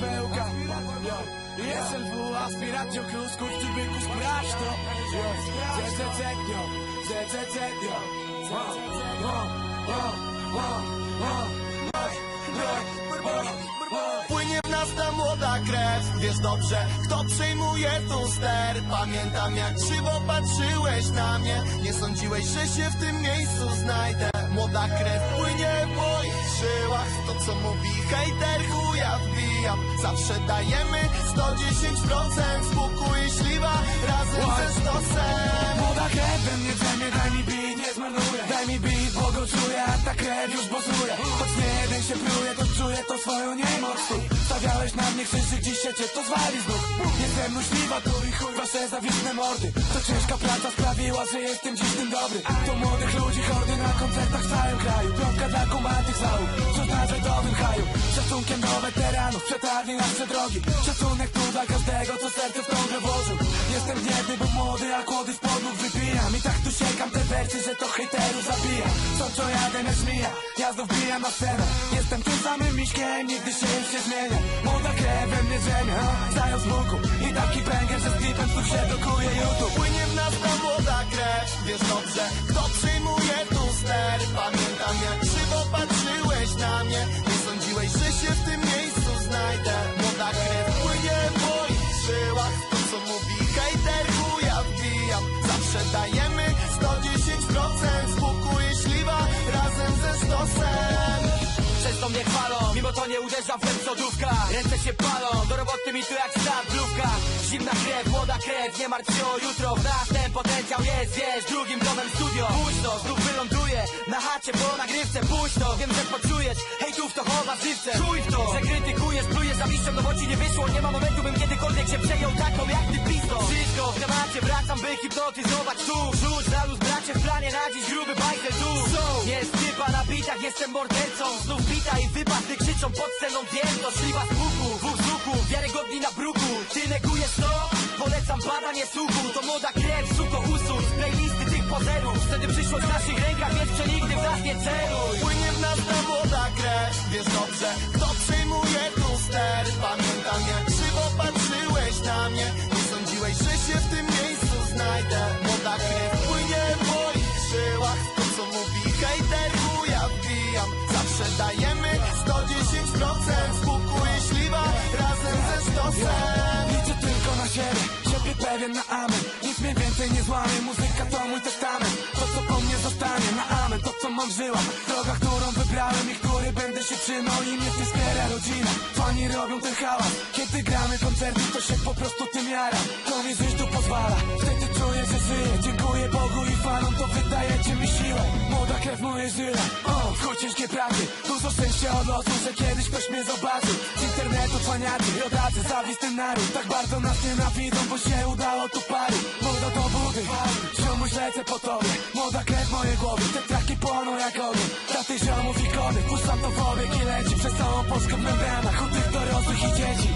pełka Yo, SLW, aspiratio, klus, kurczy byku, sprawdź to. ZZZ, yo, ZZZ, yo. Płynie w nas ta młoda krew. Wiesz dobrze, kto przejmuje tu ster? Pamiętam jak krzywo patrzyłeś na mnie. Nie sądziłeś, że się w tym miejscu znajdę. Młoda krew płynie w moich żyłach. To co mówi hejter chuja wbijam Zawsze dajemy 110% Spokój i śliwa razem ze stosem. Młoda krew we mnie drzemie, daj mi beat, nie zmarnuję. Daj mi beat, bo go czuję, a ta krew już bozuje Choć nie jeden się pruje, to czuję to swoją niemoc. Stawiałeś na mnie krzyżyk, dziś się cię to zwali znów. Jestem myśliwa, tu i chuj wasze zawieszne mordy. To ciężka praca sprawiła, że jestem dziś tym dobry. To młodych ludzi hordy na koncertach w całym kraju. Piątka dla kumatych załóg, Szacunkiem do weteranów, przetarli nasze drogi. Szacunek tu dla każdego, co serce w grę włożył Jestem gniewny, bo młody, a kłody z podłóg wypijam. I tak tu siekam te wersy, że to hejterów zabija. Co co jadę jak żmija, ja znów bijam na scenę. Jestem tym samym miśkiem, nigdy się już nie zmienia Młoda krew we mnie drzemie, ha, zając I taki banger, że Zawsze dajemy 110% Spokój i śliwa razem ze stosem. Często mnie chwalą, mimo to nie uderza w łeb lodówka Ręce się palą, do roboty mi tu jak startówka Zimna krew, młoda krew, nie martw się o jutro. W nas ten potencjał jest, wiesz, drugim domem studio. Późno, znów wyląduję na chacie po nagrywce. Późno, wiem, że poczujesz, hejtów to chowa żywce Chuj w to, że krytykujesz, plujesz zawiścią, no bo ci nie wyszło. Nie ma momentu, bym kiedykolwiek by hipnotyzować tu. Rzuć na luz, bracie, w planie na gruby bajzel tu. Jest typa na bitach, jestem mordercą. Znów bita i wypady krzyczą pod sceną Diento, szliwa z puku, dwóch z łuku Wiarygodni na bruku, ty negujesz to? Polecam badanie słuchu, to młoda krew, suko usuń Z playlisty tych pozerów, wtedy przyszłość w naszych rękach Więc przenigdy w nas nie celuj Płynie w nas ta młoda krew. Wiesz dobrze, kto przyjmuje tu ster. Pamiętam stosem Liczę tylko na siebie, siebie pewien na amen. Nic mnie więcej nie złamie, muzyka to mój testament. To co po mnie zostanie na amen, to co mam w żyłach. Droga, którą wybrałem i której będę się trzymał. I mnie wspiera rodzina, fani robią ten hałas. Kiedy gramy koncerty, to się po prostu tym jara. To mi żyć tu pozwala, wtedy czuję, że żyję. Dziękuję Bogu i fanom, to wydajecie mi siłę. Młoda krew moje żyle, o, w ciężkie pracy. Dużo szczęścia od losu, że kiedyś ktoś mnie zobaczył Z internetu cwaniacy i od razy zawistny naród. Tak bardzo nas nienawidzą, bo się udało tu pary. Młoda do budy, ziomuś lecę po tobie. Młoda krew mojej głowie, te traki płoną jak ogień. Dla tych ziomów kody, puszczam to w obieg i leci Przez całą Polskę w membranach, u tych dorosłych i dzieci